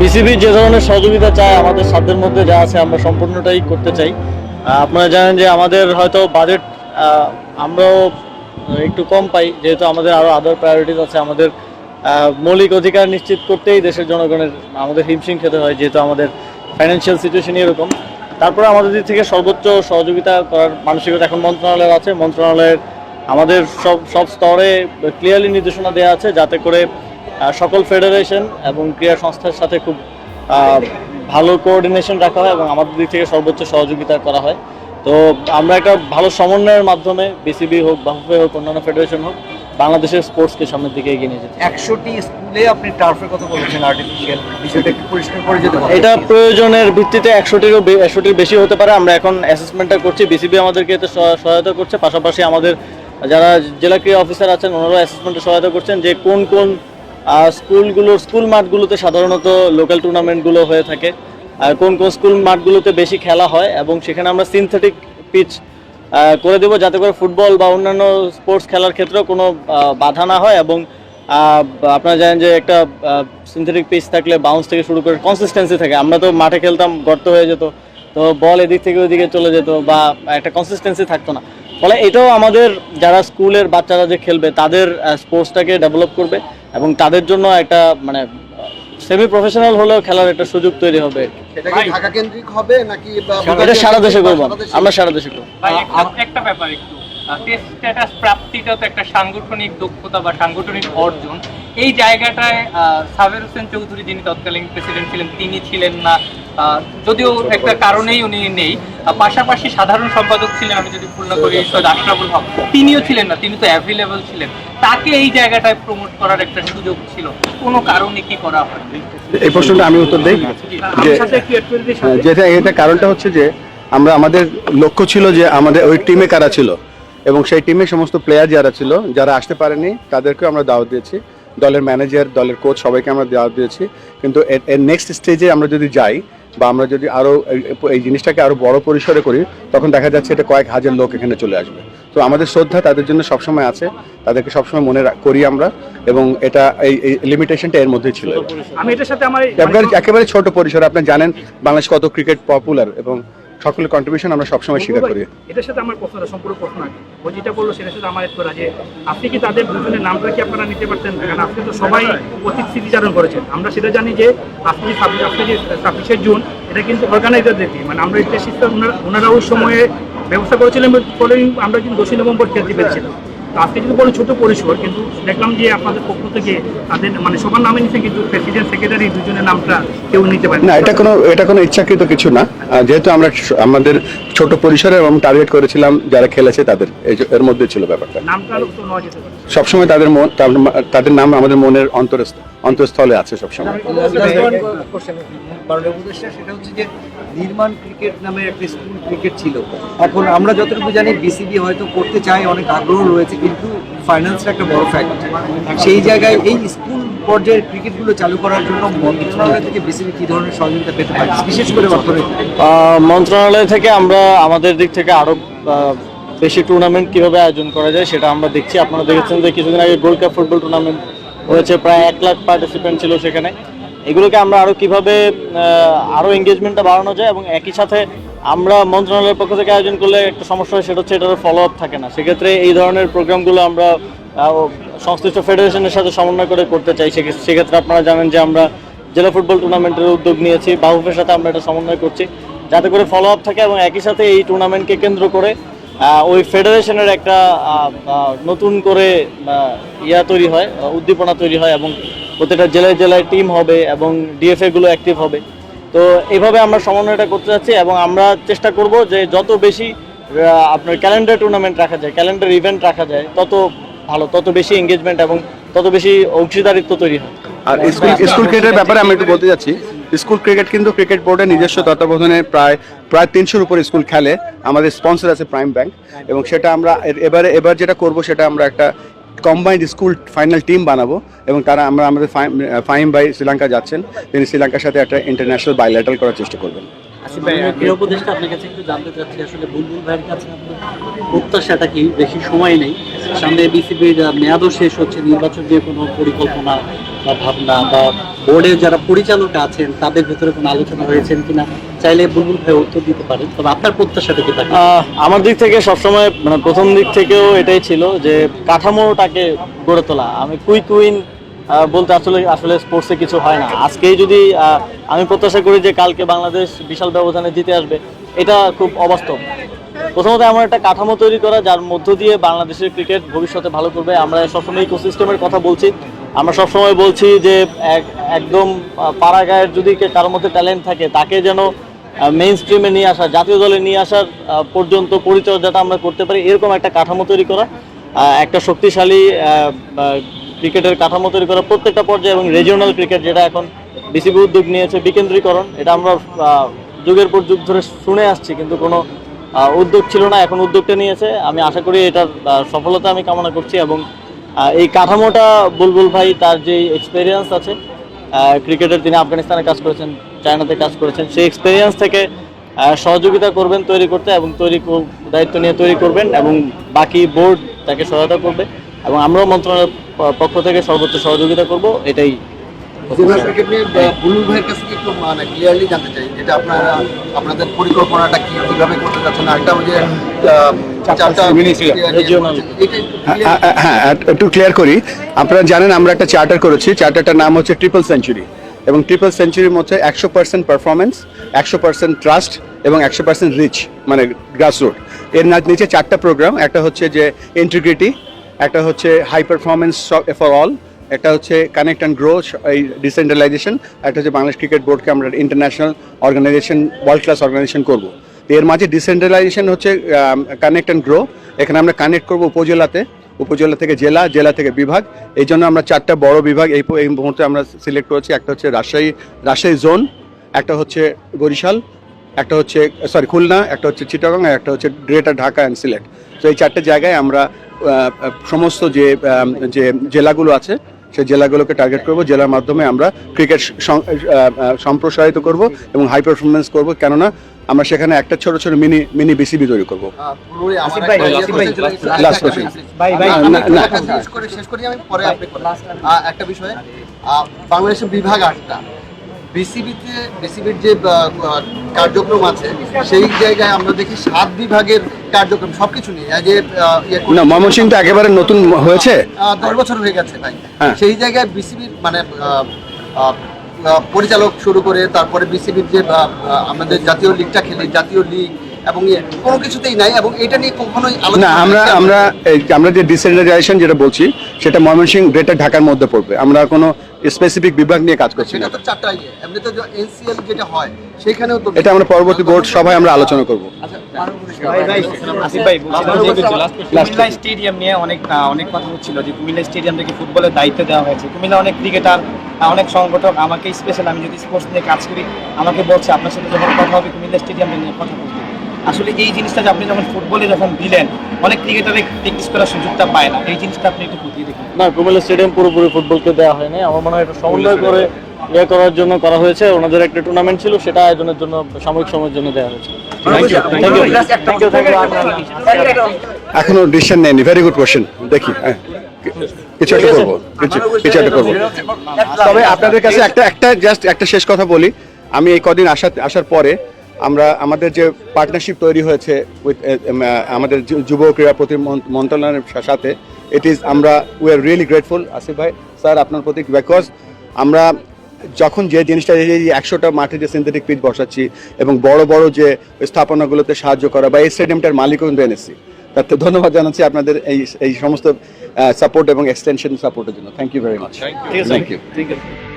BCB যে ধরনের সহযোগিতা চায়, আমাদের সাধ্যের মধ্যে যা আছে আমরা সম্পূর্ণটাই করতে চাই। আপনারা জানেন যে আমাদের হয়তো বাজেট আমরাও একটু কম পাই, যেহেতু আমাদের আরও আদার প্রায়োরিটিস আছে। আমাদের মৌলিক অধিকার নিশ্চিত করতেই দেশের জনগণের, আমাদের হিমশিম খেতে হয়, যেহেতু আমাদের ফাইন্যান্সিয়াল সিচুয়েশনই এরকম। তারপরে আমাদের দিক থেকে সর্বোচ্চ সহযোগিতা করার মানসিকতা এখন মন্ত্রণালয়ের আছে। মন্ত্রণালয়ের আমাদের সব সব স্তরে ক্লিয়ারলি নির্দেশনা দেওয়া আছে, যাতে করে সকল ফেডারেশন এবং ক্রীড়া সংস্থার সাথে খুব ভালো কোঅর্ডিনেশন রাখা হয় এবং আমাদের দিক থেকে সর্বোচ্চ সহযোগিতা করা হয়। তো আমরা একটা ভালো সমন্বয়ের মাধ্যমে বিসিবি হোক বাহুফে হোক অন্যান্য ফেডারেশন হোক বাংলাদেশের স্পোর্টসকে সামনের দিকে এগিয়ে নিয়ে যেতে একশোটি স্কুলে আপনি টার্ফের কথা বলেছেন আর্টিফিশিয়াল বিষয়টা একটু পরিষ্কার করে যেতে এটা প্রয়োজনের ভিত্তিতে একশোটিরও একশোটির বেশি হতে পারে। আমরা এখন অ্যাসেসমেন্টটা করছি বিসিবি আমাদেরকে এতে সহায়তা করছে। পাশাপাশি আমাদের যারা জেলা ক্রীড়া অফিসার আছেন ওনারাও অ্যাসেসমেন্টে সহায়তা করছেন যে কোন কোন আহ, স্কুলগুলোর স্কুল মাঠগুলোতে সাধারণত লোকাল টুর্নামেন্টগুলো হয়ে থাকে। আর কোন কোন স্কুল মাঠগুলোতে বেশি খেলা হয় এবং সেখানে আমরা সিনথেটিক পিচ করে দেবো যাতে করে ফুটবল বা অন্যান্য স্পোর্টস খেলার ক্ষেত্রেও কোনো বাধা না হয় এবং আপনারা জানেন যে একটা সিনথেটিক পিচ থাকলে বাউন্স থেকে শুরু করে কনসিস্টেন্সি থাকে। আমরা তো মাঠে খেলতাম গর্ত হয়ে যেত তো বল এদিক থেকে ওইদিকে চলে যেত বা একটা কনসিস্টেন্সি থাকতো না। ফলে এটাও আমাদের যারা স্কুলের বাচ্চারা যে খেলবে তাদের স্পোর্টসটাকে ডেভেলপ করবে। এবং তাদের জন্য একটা মানে সেমি প্রফেশনাল হলেও খেলার একটা সুযোগ তৈরি হবে। এটা কি ঢাকা কেন্দ্রিক হবে নাকি এটা সারা দেশে করব? আমরা। সারা দেশে করব। একটা- একটা ব্যাপার একটু। টেস্ট স্ট্যাটাস প্রাপ্তিটা তো একটা সাংগঠনিক দক্ষতা বা সাংগঠনিক অর্জন। এই জায়গাটায় সাবের হোসেন চৌধুরী যিনি তৎকালীন প্রেসিডেন্ট ছিলেন, তিনি ছিলেন না। যদিও একটা কারণেই উনি নেই। পাশাপাশি সাধারণ সম্পাদক ছিলেন, আমি যদি না করি, সৈয়দ আশরাফুল হক। তিনিও ছিলেন না, তিনি তো অ্যাভেলেবল ছিলেন। তাকে এই জায়গাটায় প্রমোট করার একটা সুযোগ ছিল। কোনো কারণে কি করা হয়? এই প্রশ্নটা আমি উত্তর দিই যেটা এটা কারণটা হচ্ছে যে, আমরা আমাদের লক্ষ্য ছিল যে আমাদের ওই টিমে কারা ছিল? এবং সেই টিমে সমস্ত প্লেয়ার যারা ছিল যারা আসতে পারেনি তাদেরকেও আমরা দাওয়াত দিয়েছি। দলের ম্যানেজার দলের কোচ সবাইকে আমরা দাওয়াত দিয়েছি। কিন্তু এর- নেক্সট স্টেজে আমরা যদি যাই বা আমরা যদি আরও এই জিনিসটাকে আরও বড় পরিসরে করি তখন দেখা যাচ্ছে এটা কয়েক হাজার লোক এখানে চলে আসবে। তো আমাদের শ্রদ্ধা তাদের জন্য সবসময় আছে। তাদেরকে সবসময় মনে করি আমরা এবং এটা এই লিমিটেশনটা এর মধ্যেই ছিল আমি এটার সাথে আমার একেবারে ছোট পরিসরে আপনি জানেন বাংলাদেশ কত ক্রিকেট পপুলার এবং সকলের কন্ট্রিবিউশন আমরা সবসময় স্বীকার করি। এটার সাথে আমার প্রশ্নটা সম্পূর্ণ প্রশ্ন আছে ও যেটা বলল সেটার সাথে আমার করা যে আপনি কি তাদের দুজনের নামটা কি আপনারা নিতে পারতেন? কারণ আপনি তো সবাই অতীত স্মৃতিচারণ করেছেন। আমরা সেটা জানি যে আপনি যে আপনি যে ছাব্বিশে জুন এটা কিন্তু অর্গানাইজারদের দিন মানে আমরা এটা শিক্ষা ওনারা ওই সময়ে ব্যবস্থা করেছিলেন বলে আমরা কিন্তু দোষী নভেম্বর খেলতে পেরেছিলাম। তো আজকে যদি বলেন ছোট পরিসর কিন্তু দেখলাম যে আপনাদের পক্ষ থেকে তাদের মানে সবার নামে নিচ্ছে কিন্তু প্রেসিডেন্ট সেক্রেটারি দুজনের নামটা কেউ নিতে পারে না এটা কোনো এটা কোনো ইচ্ছাকৃত কিছু না। যেহেতু আমরা আমাদের ছোট পরিসরে এবং টার্গেট করেছিলাম যারা খেলেছে তাদের এই যে- এর মধ্যে ছিল ব্যাপারটা। সবসময় তাদের মন তাদের- নাম আমাদের মনের অন্তরস্থ অন্তঃস্থলে আছে সবসময়। সেটা হচ্ছে যে নির্মাণ ক্রিকেট নামে একটা স্কুল ক্রিকেট ছিল। এখন আমরা যতটুকু জানি বিসিবি হয়তো করতে চায় অনেক আগ্রহ রয়েছে কিন্তু ফাইন্যান্সটা একটা বড় ফ্যাক্ট সেই জায়গায় এই স্কুল পর্যায়ের ক্রিকেটগুলো চালু করার জন্য মন্ত্রণালয় থেকে বিসিবি কী ধরনের সহযোগিতা পেতে পারে? বিশেষ করে অর্থনৈতিক মন্ত্রণালয় থেকে আমরা আমাদের দিক থেকে আরও আহ, বেশি টুর্নামেন্ট কীভাবে আয়োজন করা যায় সেটা আমরা দেখছি। আপনারা দেখেছেন যে কিছুদিন আগে গোল্ড কাপ ফুটবল টুর্নামেন্ট হয়েছে প্রায় এক লাখ পার্টিসিপেন্ট ছিল সেখানে। এগুলোকে আমরা আরও কীভাবে আহ, আরও এঙ্গেজমেন্টটা বাড়ানো যায় এবং একই সাথে আমরা মন্ত্রণালয়ের পক্ষ থেকে আয়োজন করলে একটা সমস্যা হয় সেটা হচ্ছে এটার ফলো আপ থাকে না। সেক্ষেত্রে এই ধরনের প্রোগ্রামগুলো আমরা সংশ্লিষ্ট ফেডারেশনের সাথে সমন্বয় করে করতে চাই। সেক্ষেত্রে- আপনারা জানেন যে আমরা জেলা ফুটবল টুর্নামেন্টের উদ্যোগ নিয়েছি বাহুফের সাথে আমরা এটা সমন্বয় করছি। যাতে করে ফলো আপ থাকে এবং একই সাথে এই টুর্নামেন্টকে কেন্দ্র করে ওই ফেডারেশনের একটা নতুন করে ইয়া তৈরি হয় উদ্দীপনা তৈরি হয় এবং প্রত্যেকটা জেলায় জেলায় টিম হবে এবং ডিএফএ গুলো অ্যাক্টিভ হবে। তো এইভাবে আমরা সমন্বয়টা করতে যাচ্ছি এবং আমরা চেষ্টা করব যে যত বেশি আপনার ক্যালেন্ডার টুর্নামেন্ট রাখা যায় ক্যালেন্ডার ইভেন্ট রাখা যায় তত ভালো তত বেশি এঙ্গেজমেন্ট এবং তত বেশি অংশীদারিত্ব তৈরি হয়। আর স্কুল স্কুল ক্রিকেটের ব্যাপারে আমি একটু বলতে যাচ্ছি। স্কুল ক্রিকেট কিন্তু ক্রিকেট বোর্ডের নিজস্ব তত্ত্বাবধানে প্রায় প্রায় তিনশোর উপর স্কুল খেলে। আমাদের স্পন্সর আছে প্রাইম ব্যাংক এবং সেটা আমরা এবারে এবার যেটা করব সেটা আমরা একটা কম্বাইন্ড স্কুল ফাইনাল টিম বানাবো এবং তারা আমরা আমাদের ফাইম ভাই শ্রীলঙ্কা যাচ্ছেন। তিনি শ্রীলঙ্কার সাথে একটা ইন্টারন্যাশনাল বাইলেটাল করার চেষ্টা করবেন। আসিফ ভাই এই উপদেশটা আপনার কাছে একটু জানতে চাচ্ছি আসলে বুলবুল ভাইয়ের কাছে আপনার প্রত্যাশাটা কি? বেশি সময় নেই। সামনে বিসিবির মেয়াদও শেষ হচ্ছে নির্বাচন নিয়ে কোনো পরিকল্পনা বা ভাবনা বা বোর্ডের যারা পরিচালক আছেন তাদের ভেতরে কোনো আলোচনা হয়েছেন কিনা? চাইলে বুলবুল ভাই উত্তর দিতে পারেন। তবে আপনার প্রত্যাশাটা কি থাকে? আমার দিক থেকে সবসময় মানে প্রথম দিক থেকেও এটাই ছিল যে কাঠামোটাকে গড়ে তোলা। আমি কুইক উইন বলতে আসলে আসলে স্পোর্টসে কিছু হয় না। আজকেই যদি আমি প্রত্যাশা করি যে কালকে বাংলাদেশ বিশাল ব্যবধানে জিতে আসবে, এটা খুব অবাস্তব। প্রথমত এমন একটা কাঠামো তৈরি করা যার মধ্য দিয়ে বাংলাদেশের ক্রিকেট ভবিষ্যতে ভালো করবে। আমরা সবসময় ইকোসিস্টেমের কথা বলছি। আমরা সবসময় বলছি যে এক- একদম পাড়াগায়ের যদি কারোর মধ্যে ট্যালেন্ট থাকে, তাকে যেন মেইন স্ট্রিমে নিয়ে আসা, জাতীয় দলে নিয়ে আসার পর্যন্ত পরিচর্যাটা আমরা করতে পারি। এরকম একটা কাঠামো তৈরি করা একটা শক্তিশালী ক্রিকেটের কাঠামো তৈরি করা প্রত্যেকটা পর্যায়ে এবং রিজিওনাল ক্রিকেট যেটা এখন বিসিবি উদ্যোগ নিয়েছে, বিকেন্দ্রীকরণ, এটা আমরা যুগের পর যুগ ধরে শুনে আসছি, কিন্তু কোনো উদ্যোগ ছিল না, এখন উদ্যোগটা নিয়েছে। আমি আশা করি এটার সফলতা আমি কামনা করছি এবং এই কাঠামোটা বুলবুল ভাই তার যে এক্সপেরিয়েন্স আছে ক্রিকেটের তিনি আফগানিস্তানে কাজ করেছেন, চায়নাতে কাজ করেছেন, সেই এক্সপেরিয়েন্স থেকে সহযোগিতা করবেন তৈরি করতে এবং তৈরি দায়িত্ব নিয়ে তৈরি করবেন এবং বাকি বোর্ড তাকে সহায়তা করবে। এবং আমরাও মন্ত্রণালয়ের পক্ষ থেকে সর্বোচ্চ সহযোগিতা করব এটাই ভাইয়ের কাছ একটু মানে ক্লিয়ারলি জানতে চাই যেটা আপনারা আপনাদের পরিকল্পনাটা কি কীভাবে করতে চাচ্ছেন? আরেকটা ওই যে আহ, চারটা Regional. এটা একটু হ্যাঁ, clear- হ্যাঁ, হ্যাঁ একটু ক্লিয়ার করি। আপনারা জানেন আমরা একটা চার্টার করেছি চার্টারটার নাম হচ্ছে ট্রিপল সেঞ্চুরি এবং ট্রিপল সেঞ্চুরির মধ্যে একশো পার্সেন্ট পারফরমেন্স একশো পার্সেন্ট ট্রাস্ট এবং একশো পার্সেন্ট রিচ মানে গ্রাসরুট এর না- নিচে চারটা প্রোগ্রাম একটা হচ্ছে যে ইন্টিগ্রিটি একটা হচ্ছে হাই পারফরমেন্স ফর অল একটা হচ্ছে কানেক্ট অ্যান্ড গ্রো এই ডিসেন্ট্রালাইজেশন একটা হচ্ছে বাংলাদেশ ক্রিকেট বোর্ডকে আমরা international organisation world class organisation করব। এর মাঝে ডিসেন্ট্রালাইজেশন হচ্ছে কানেক্ট অ্যান্ড গ্রো এখানে আমরা কানেক্ট করব উপজেলাতে, উপজেলা থেকে জেলা জেলা থেকে বিভাগ, এই জন্য আমরা চারটা বড় বিভাগ এই এই মুহূর্তে আমরা সিলেক্ট করেছি, একটা হচ্ছে রাজশাহী রাজশাহী জোন একটা হচ্ছে বরিশাল, একটা হচ্ছে সরি খুলনা, একটা হচ্ছে চিটাগং, আর একটা হচ্ছে গ্রেটার ঢাকা অ্যান্ড সিলেট তো এই চারটে জায়গায় আমরা সমস্ত যে যে জেলাগুলো আছে সেই জেলাগুলোকে টার্গেট করব জেলার মাধ্যমে আমরা ক্রিকেট সম্প্রসারিত করব এবং হাই পারফরমেন্স করব। কেননা আমরা সেখানে একটা ছোট ছোট মিনি মিনি বিসিবি তৈরি করব। আহ, বুলুল ভাই, আমার আসিফ একটা ভাই, ইয়ে আসিফ ভাই, question ছিল, একটু- last question. ভাই, ভাই, না, আমি- না, না। না, শেষ করে শেষ করি আমি পরে আপনি একটা বিষয় বাংলাদেশের বিভাগ আটটা। বিসিবিতে বিসিবির যে কার্যক্রম আছে সেই জায়গায় আমরা দেখি সাত বিভাগের কার্যক্রম সবকিছু নিয়ে। যে ইয়ে না ময়মনসিং তো একেবারে নতুন হয়েছে? দশ বছর হয়ে গেছে ভাই হ্যাঁ। সেই জায়গায় বিসিবির মানে পরিচালক শুরু করে তারপরে বিসিবির যে আমাদের জাতীয় লিগটা খেলে জাতীয় লিগ এবং ইয়ে কোনো কিছুতেই নাই এবং এটা নিয়ে কখনোই না আমরা আমরা যে আমরা যে ডিসেন্ট্রালাইজেশন যেটা বলছি সেটা ময়মনসিং গ্রেটার ঢাকার মধ্যে পড়বে। আমরা কোনো স্পেসিফিক বিভাগ নিয়ে কাজ করছি না। চারটা এমনি তো এনসিএল যেটা হয় সেখানেও তো এটা আমরা পরবর্তী বোর্ড সভায় আমরা আলোচনা করব। আচ্ছা, ভাই ভাই আসিফ ভাই বলছিলাম যে কুমিল্লা স্টেডিয়াম নিয়ে অনেক অনেক কথা হচ্ছিল যে কুমিল্লা স্টেডিয়াম থেকে ফুটবলের দায়িত্ব দেওয়া হয়েছে। কুমিল্লা অনেক ক্রিকেটার অনেক সংগঠক আমাকে স্পেশাল আমি যদি স্পোর্টস নিয়ে কাজ করি আমাকে বলছে আপনার সাথে যখন কথা হবে কুমিল্লা স্টেডিয়াম নিয়ে কথা বলতে। আসলে এই জিনিসটা যে আপনি যখন ফুটবলে যখন দিলেন অনেক ক্রিকেটারে প্র্যাকটিস করার সুযোগটা পায় না। এই জিনিসটা আপনি একটু ফুটিয়ে দেখুন। না কুমিল্লা স্টেডিয়াম পুরোপুরি ফুটবলকে দেওয়া হয়নি। আমার মনে হয় এটা সমন্বয় করে ইয়ে করার জন্য করা হয়েছে। ওনাদের একটা টুর্নামেন্ট ছিল সেটা আয়োজনের জন্য সাময়িক সময়ের জন্য দেওয়া হয়েছে। এখনও ডিসিশন নেয়নি। ভেরি গুড কোশ্চেন দেখি হ্যাঁ। কিছু একটা করব। কিছু একটা করব। তবে আপনাদের কাছে একটা একটা জাস্ট একটা শেষ কথা বলি। আমি এই কদিন আসার আসার পরে আমরা আমাদের যে পার্টনারশিপ তৈরি হয়েছে উইথ আমাদের যু- যুব ক্রীড়া প্রতি মন্ত্রণালয়ের সাথে ইট ইজ আমরা we are really grateful Asif ভাই স্যার আপনার প্রতি বিকজ আমরা যখন যে জিনিসটা এই একশোটা মাঠে যে সিনথেটিক পিচ বসাচ্ছি এবং বড় বড় যে স্থাপনাগুলোতে সাহায্য করা বা এই স্টেডিয়ামটার মালিকও কিন্তু এনেছি তাতে ধন্যবাদ জানাচ্ছি আপনাদের এই এই সমস্ত সাপোর্ট এবং এক্সটেনশন সাপোর্টের জন্য। Thank you very much thank you thank আছে